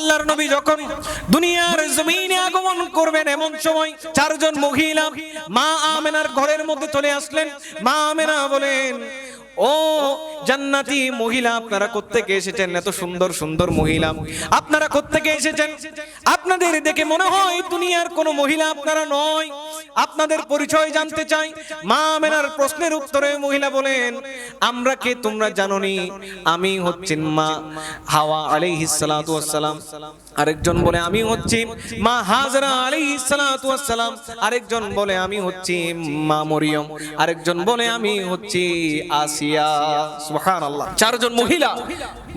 আল্লাহর নবী যখন দুনিয়ার জমিনে আগমন করবেন এমন সময় চারজন মহিলা মা আমেনার ঘরের মধ্যে চলে আসলেন। মা আমেনা বলেন ও জান্নাতি মহিলা, আপনারা কোত্থেকে এসেছেন? এত সুন্দর সুন্দর মহিলা। আপনারা কোত্থেকে এসেছেন? আপনাদের দেখে মনে হয় দুনিয়ার কোনো মহিলা আপনারা নয়। আপনাদের পরিচয় জানতে চাই। মা আমেনার প্রশ্নের উত্তরে মহিলা বলেন, আমরা কে তোমরা জানোনি? আমি হচ্ছি মা হাওয়া আলাইহিস সালাতু আরেকজন বলে, আমি হচ্ছি মা হাজরা আলাইহিস সালাতু আরেকজন বলে, আমি হচ্ছি মা মরিয়ম। আরেকজন বলে, আমি হচ্ছি চারজন মহিলা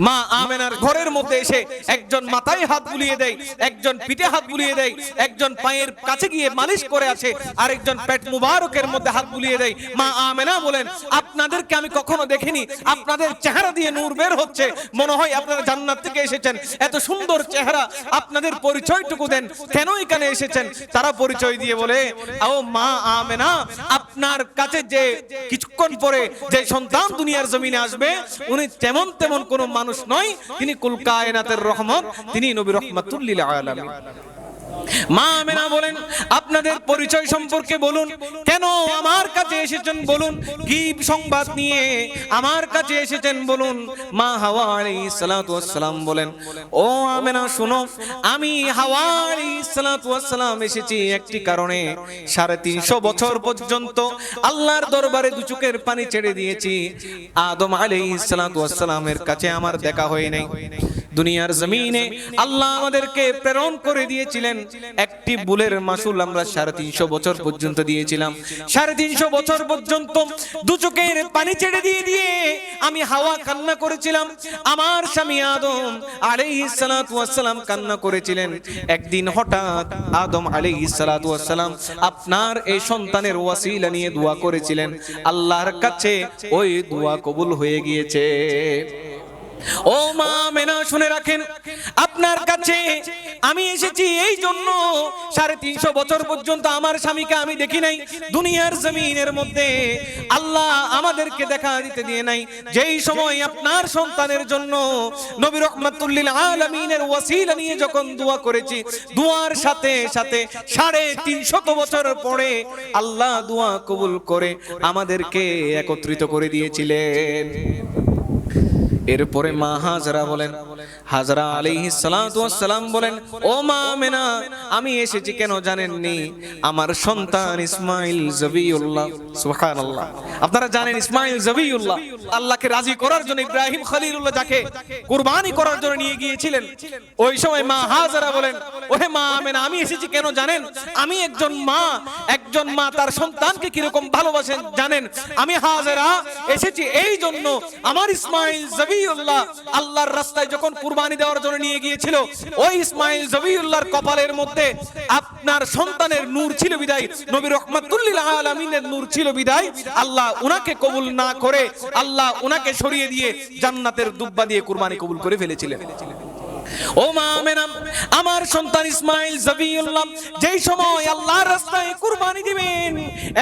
মা আমেনার ঘরের মধ্যে এসে একজন মাথায় হাত বুলিয়ে দেয়, একজন পিঠে হাত বুলিয়ে দেয়, একজন পায়ের কাছে গিয়ে মালিশ করে আছে আরেকজন পেট মুবারকের মধ্যে হাত বুলিয়ে দেয়। মা আমেনা বলেন, আপনাদেরকে আমি কখনো দেখিনি। আপনাদের চেহারা দিয়ে নূর বের হচ্ছে। মনে হয় আপনারা জান্নাত থেকে এসেছেন। এত সুন্দর চেহারা আপনাদের পরিচয়টুকু দেন। কেন এখানে এসেছেন? তারা পরিচয় দিয়ে বলে, ও মা আমেনা, আপনার কাছে যে কিছুক্ষণ পরে যে সন্তান দুনিয়ার জমিনে আসবে, উনি তেমন তেমন কোনো মানুষ নয়। তিনি কুল কায়নাতের রহমত, তিনি নবী রহমাতুল্লিল আলামিন। মা আমেনা বলেন, আপনাদের পরিচয় সম্পর্কে বলুন। কেন আমার কাছে এসেছেন বলুন? কি সংবাদ নিয়ে আমার কাছে এসেছেন বলুন? মা হাওয়া আলাইহিস সালাতু বলেন, ও আমেনা, শুনো, আমি হাওয়া আলাইহিস সালাতু এসেছি একটি কারণে। সাড়ে তিনশো বছর পর্যন্ত আল্লাহর দরবারে দু চোখের পানি ছেড়ে দিয়েছি। আদম আলাইহিস সালাতু কাছে আমার দেখা হয়ে নাই দুনিয়ার জমিনে আল্লাহ আমাদেরকে প্রেরণ করে দিয়েছিলেন। একটি বুলের মাসুল আমরা সাড়ে তিনশো বছর পর্যন্ত দিয়েছিলাম। সাড়ে তিনশো বছর পর্যন্ত দু চোখের পানি ছেড়ে দিয়ে দিয়ে আমি হাওয়া কান্না করেছিলাম। আমার স্বামী আদম আলাইহিস সালাতু কান্না করেছিলেন। একদিন হঠাৎ আদম আলাইহিস সালাতু আপনার এই সন্তানের ওয়াসিলা নিয়ে দোয়া করেছিলেন। আল্লাহর কাছে ওই দোয়া কবুল হয়ে গিয়েছে। ও মা, মেনা শুনে রাখেন, আপনার কাছে আমি এসেছি এই জন্য। সাড়ে তিনশো বছর পর্যন্ত আমার স্বামীকে আমি দেখি নাই, দুনিয়ার জমিনের মধ্যে। আল্লাহ আমাদেরকে দেখা দিতে দিয়ে নাই। যেই সময় আপনার সন্তানের জন্য নবী রহমাতুল্লিল আলমিনের ওয়াসিলা নিয়ে যখন দোয়া করেছি, দোয়ার সাথে সাথে সাড়ে তিনশত বছর পরে আল্লাহ দোয়া কবুল করে আমাদেরকে একত্রিত করে দিয়েছিলেন। এরপরে মা হাজরা বলেন, হাজরা আলাইহি সালাম বলেন, ও মা আমেনা, আমি এসেছি কেন জানেননি? আমার সন্তান ইসমাইল জবিউল্লাহ। সুবহানাল্লাহ। আপনারা জানেন ইসমাইল জবিউল্লাহ আল্লাহকে রাজি করার জন্য, ইব্রাহিম খলিলুল্লাহ যাকে কুরবানি করার জন্য নিয়ে গিয়েছিলেন, ওই সময় মা হাজরা বলেন, ওহে মা আমেনা, আমি এসেছি কেন জানেন? আমি একজন মা একজন মা, তার সন্তানকে কীরকম ভালোবাসেন জানেন? আমি হাজরা এসেছি এই জন্য আমার ইসমাইল জবিউল্লাহ আল্লাহর রাস্তায় যখন কুরবানি দেওয়ার জন্য নিয়ে গিয়েছিল, ওই ইসমাইল জবিউল্লাহর কপালের মধ্যে আপনার সন্তানের নূর ছিল বিদায়, নবী রহমাতুল্লিল নূর ছিল বিদায়। আল্লাহ উনাকে কবুল না করে, আল্লাহ উনাকে সরিয়ে দিয়ে জান্নাতের দুব্বা দিয়ে কুরবানি কবুল করে ফেলেছিলেন। ও মা আমেনা আমার সন্তান ইসমাইল জবিউল্লাহ, যেই সময় আল্লাহর রাস্তায় কুরবানি দিবেন,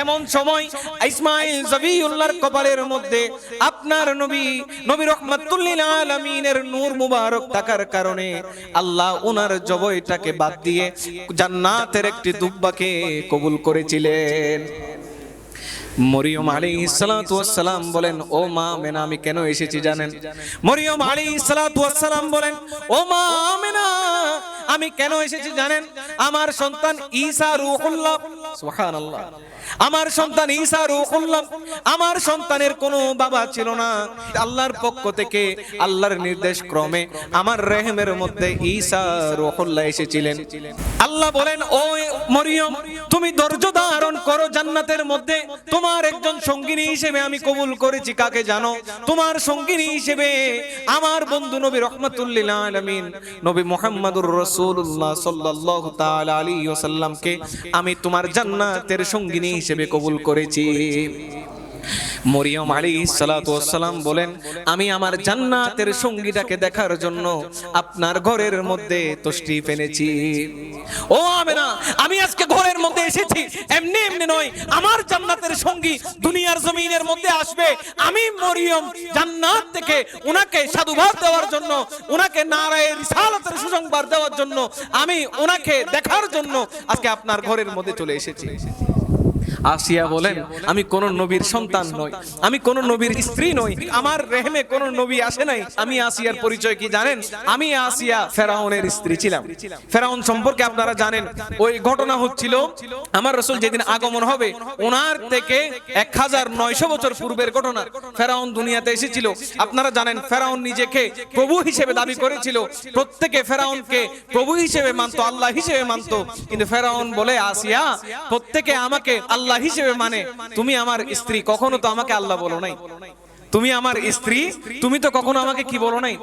এমন সময় ইসমাইল জবিউল্লাহর কপালের মধ্যে আপনার নবী নবী রহমাতুল্লিল আলামিনের নূর মুবারক থাকার কারণে আল্লাহ উনার জবইটাকে বাদ দিয়ে জান্নাতের একটি দুব্বাকে কবুল করেছিলেন। মরিয়ম আলী ইসলাম ওয়াসসালাম বলেন, ও মা মেনা, আমি কেন এসেছি জানেন? মরিয়ম আলী ইসলাম ওয়াসসালাম বলেন, ও মা মেনা, আমি কেন এসেছি জানেন? আমার সন্তান ঈসা রূহুল্লাহ সুবহানাল্লাহ। আমার সন্তান ঈসা রূহুল্লাহ আমার সন্তানের কোনো বাবা ছিল না। আল্লাহর পক্ষ থেকে, আল্লাহর নির্দেশ ক্রমে আমার রেহেমের মধ্যে ঈসা রূহুল্লাহ এসেছিলেন। আল্লাহ বলেন, ও মরিয়ম, তুমি ধৈর্য ধারণ করো জান্নাতের মধ্যে। তোমার একজন সঙ্গিনী হিসেবে আমি কবুল করেছি, কাকে জানো? তোমার সঙ্গিনী হিসেবে আমার বন্ধু নবী রহমাতুল্লিল আলামিন, নবী মুহাম্মদুর রাসূলুল্লাহ সাল্লাল্লাহু তাআলা আলাইহি ওয়াসাল্লামকে আমি তোমার জান্নাতের সঙ্গিনী হিসেবে কবুল করেছি। মরিয়ম আলী সালাম বলেন, আমি আমার জান্নাতের সঙ্গীটাকে দেখার জন্য আপনার ঘরের মধ্যে তশরিফ এনেছি। ও আমেনা, আমি আজকে ঘরের মধ্যে এসেছি। এমনি এমনি নয়, আমার জান্নাতের সঙ্গী দুনিয়ার জমিনের মধ্যে আসবে। আমি মরিয়ম জান্নাত থেকে উনাকে সাধুবাদ দেওয়ার জন্য, উনাকে নারায়ের রিসালাতের সুসংবাদ দেওয়ার জন্য, আমি উনাকে দেখার জন্য আজকে আপনার ঘরের মধ্যে চলে এসেছি। আসিয়া বলেন, আমি কোন নবীর সন্তান নই, আমি কোন নবীর স্ত্রী নই, আমার রেহমে কোন নবী আসে নাই। আমি আসিয়ার পরিচয় কি জানেন? আমি আসিয়া ফেরাউনের স্ত্রী ছিলাম। ফেরাউন সম্পর্কে আপনারা জানেন, ওই ঘটনা হচ্ছিল, আমার রসুল যেদিন আগমন হবে, ওনার থেকে এক হাজার নয়শো বছর পূর্বের ঘটনা। ফেরাউন দুনিয়াতে এসেছিল। আপনারা জানেন, ফেরাউন নিজেকে প্রভু হিসেবে দাবি করেছিল। প্রত্যেকে ফেরাউনকে প্রভু হিসেবে মানতো, আল্লাহ হিসেবে মানতো। কিন্তু ফেরাউন বলে, আসিয়া, প্রত্যেকে আমাকে আল্লাহ হিসেবে মানে তুমি আমার স্ত্রী কখনো তো আমাকে আল্লাহ বলো নাই। তুমি আমার স্ত্রী তুমি তো কখনো আমাকে কি বলো নাই?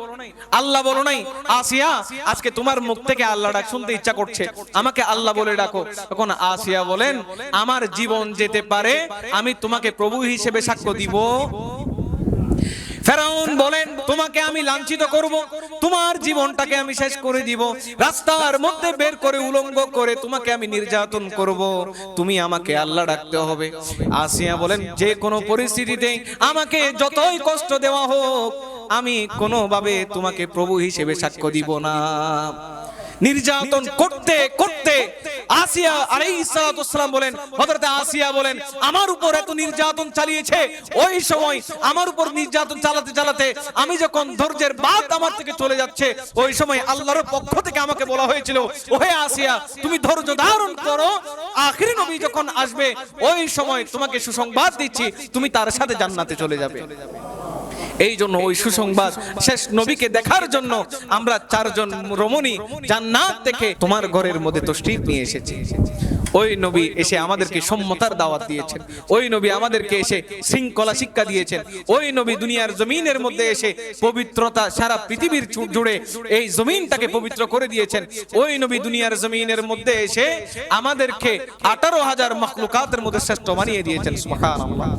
আল্লাহ বলো নাই? আসিয়া আজকে তোমার মুখ থেকে আল্লাহ ডাক শুনতে ইচ্ছা করছে। আমাকে আল্লাহ বলে ডাকো। তখন আসিয়া বলেন আমার জীবন যেতে পারে আমি তোমাকে প্রভু হিসেবে সাক্ষ্য দিব। ফেরাউন বলেন, তোমাকে আমি লাঞ্ছিত করব, তোমার জীবনটাকে আমি শেষ করে দিব, রাস্তার মধ্যে বের করে উলঙ্গ করে তোমাকে আমি নির্যাতন করব, তুমি আমাকে আল্লাহ ডাকতে হবে। আসিয়া বলেন, যে কোনো পরিস্থিতিতে আমাকে যতই কষ্ট দেওয়া হোক, আমি কোনোভাবে তোমাকে প্রভু হিসেবে সাক্ষ্য দিব না। নির্যাতন করতে করতে আসিয়া ওয়াসসালাম বলেন, হযরত আসিয়া বলেন, আমার উপর এত নির্যাতন চালিয়েছে, ওই সময় আমার উপর নির্যাতন চালাতে চালাতে আমি যখন ধৈর্যের বাদ আমার থেকে চলে যাচ্ছে, ওই সময় আল্লাহর পক্ষ থেকে আমাকে বলা হয়েছিল, ওহে আসিয়া, তুমি ধৈর্য ধারণ করো, আখিরি নবী যখন আসবে, ওই সময় তোমাকে সুসংবাদ দিচ্ছি, তুমি তার সাথে জান্নাতে চলে যাবে। এই জন্য ওই সুসংবাদ শেষ নবীকে দেখার জন্য আমরা চারজন রমণী জান্নাত থেকে তোমার ঘরের মধ্যে তশরিফ নিয়ে এসেছি। ওই নবী এসে আমাদেরকে সম্মতার দাওয়াত দিয়েছেন। ওই নবী আমাদেরকে এসে শৃঙ্খলা শিক্ষা দিয়েছেন। ওই নবী দুনিয়ার জমিনের মধ্যে এসে পবিত্রতা সারা পৃথিবীর জুড়ে এই জমিনটাকে পবিত্র করে দিয়েছেন। ওই নবী দুনিয়ার জমিনের মধ্যে এসে আমাদেরকে আঠারো হাজার মখলুকাতের মধ্যে শ্রেষ্ঠ বানিয়ে দিয়েছেন। সুবহানাল্লাহ।